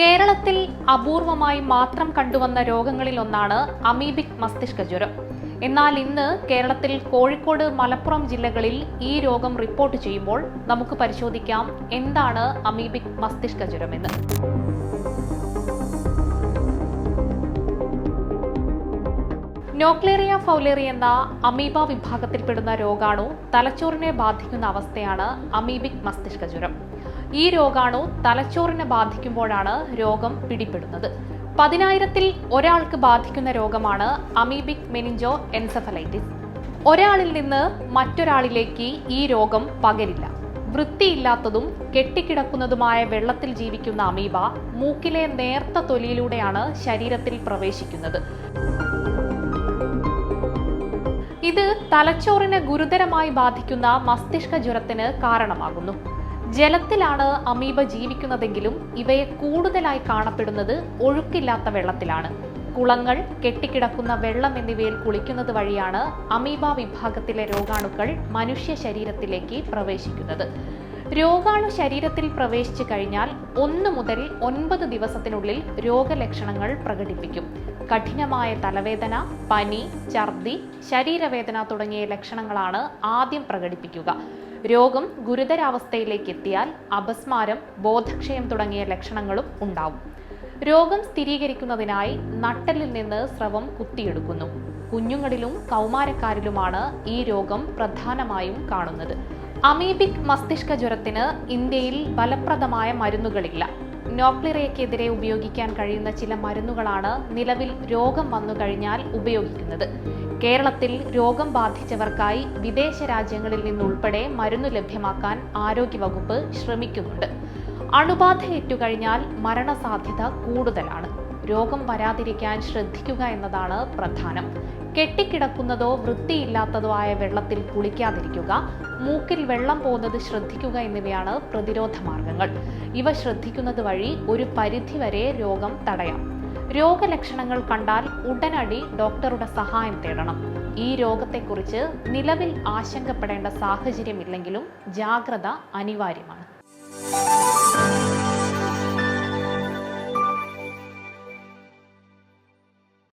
കേരളത്തിൽ അപൂർവമായി മാത്രം കണ്ടുവന്ന രോഗങ്ങളിൽ ഒന്നാണ് അമീബിക് മസ്തിഷ്ക ജ്വരം. എന്നാൽ ഇന്ന് കേരളത്തിൽ കോഴിക്കോട് മലപ്പുറം ജില്ലകളിൽ ഈ രോഗം റിപ്പോർട്ട് ചെയ്യുമ്പോൾ നമുക്ക് പരിശോധിക്കാം എന്താണ് അമീബിക് മസ്തിഷ്ക ജ്വരമെന്ന് നോക്ലേറിയ ഫൗലേറി എന്ന അമീബ വിഭാഗത്തിൽപ്പെടുന്ന രോഗാണു തലച്ചോറിനെ ബാധിക്കുന്ന അവസ്ഥയാണ് അമീബിക് മസ്തിഷ്ക ജ്വരം. ഈ രോഗാണു തലച്ചോറിനെ ബാധിക്കുമ്പോഴാണ് രോഗം പിടിപെടുന്നത്. പതിനായിരത്തിൽ ഒരാൾക്ക് ബാധിക്കുന്ന രോഗമാണ് അമീബിക് മെനിഞ്ചോ എൻസെഫലൈറ്റിസ്. ഒരാളിൽ നിന്ന് മറ്റൊരാളിലേക്ക് ഈ രോഗം പകരില്ല. വൃത്തിയില്ലാത്തതും കെട്ടിക്കിടക്കുന്നതുമായ വെള്ളത്തിൽ ജീവിക്കുന്ന അമീബ മൂക്കിലെ നേർത്ത തൊലിയിലൂടെയാണ് ശരീരത്തിൽ പ്രവേശിക്കുന്നത്. ഇത് തലച്ചോറിനെ ഗുരുതരമായി ബാധിക്കുന്ന മസ്തിഷ്ക ജ്വരത്തിന് കാരണമാകുന്നു. ജലത്തിലാണ് അമീബ ജീവിക്കുന്നതെങ്കിലും ഇവയെ കൂടുതലായി കാണപ്പെടുന്നത് ഒഴുക്കില്ലാത്ത വെള്ളത്തിലാണ്. കുളങ്ങൾ കെട്ടിക്കിടക്കുന്ന വെള്ളം എന്നിവയിൽ കുളിക്കുന്നത് വഴിയാണ് അമീബ വിഭാഗത്തിലെ രോഗാണുക്കൾ മനുഷ്യ ശരീരത്തിലേക്ക് പ്രവേശിക്കുന്നത്. രോഗാണു ശരീരത്തിൽ പ്രവേശിച്ചു കഴിഞ്ഞാൽ ഒന്ന് മുതൽ ഒൻപത് ദിവസത്തിനുള്ളിൽ രോഗലക്ഷണങ്ങൾ പ്രകടിപ്പിക്കും. കഠിനമായ തലവേദന പനി ഛർദി ശരീരവേദന തുടങ്ങിയ ലക്ഷണങ്ങളാണ് ആദ്യം പ്രകടിപ്പിക്കുക. രോഗം ഗുരുതരാവസ്ഥയിലേക്ക് എത്തിയാൽ അപസ്മാരം ബോധക്ഷയം തുടങ്ങിയ ലക്ഷണങ്ങളും ഉണ്ടാവും. രോഗം സ്ഥിരീകരിക്കുന്നതിനായി നട്ടലിൽ നിന്ന് സ്രവം കുത്തിയെടുക്കുന്നു. കുഞ്ഞുങ്ങളിലും കൗമാരക്കാരിലുമാണ് ഈ രോഗം പ്രധാനമായും കാണുന്നത്. അമീബിക് മസ്തിഷ്ക ജ്വരത്തിന് ഇന്ത്യയിൽ ഫലപ്രദമായ മരുന്നുകളില്ല. നോക്ലിറയ്ക്കെതിരെ ഉപയോഗിക്കാൻ കഴിയുന്ന ചില മരുന്നുകളാണ് നിലവിൽ രോഗം വന്നു കഴിഞ്ഞാൽ ഉപയോഗിക്കുന്നത്. കേരളത്തിൽ രോഗം ബാധിച്ചവർക്കായി വിദേശ രാജ്യങ്ങളിൽ നിന്നുൾപ്പെടെ മരുന്ന് ലഭ്യമാക്കാൻ ആരോഗ്യവകുപ്പ് ശ്രമിക്കുന്നുണ്ട്. അണുബാധ ഏറ്റുകഴിഞ്ഞാൽ മരണസാധ്യത കൂടുതലാണ്. രോഗം വരാതിരിക്കാൻ ശ്രദ്ധിക്കുക എന്നതാണ് പ്രധാനം. കെട്ടിക്കിടക്കുന്നതോ വൃത്തിയില്ലാത്തതോ ആയ വെള്ളത്തിൽ കുളിക്കാതിരിക്കുക മൂക്കിൽ വെള്ളം പോകുന്നത് ശ്രദ്ധിക്കുക എന്നിവയാണ് പ്രതിരോധ മാർഗങ്ങൾ. ഇവ ശ്രദ്ധിക്കുന്നത് വഴി ഒരു പരിധിവരെ രോഗം തടയാം. രോഗലക്ഷണങ്ങൾ കണ്ടാൽ ഉടനടി ഡോക്ടറുടെ സഹായം തേടണം. ഈ രോഗത്തെക്കുറിച്ച് നിലവിൽ ആശങ്കപ്പെടേണ്ട സാഹചര്യമില്ലെങ്കിലും ജാഗ്രത അനിവാര്യമാണ്.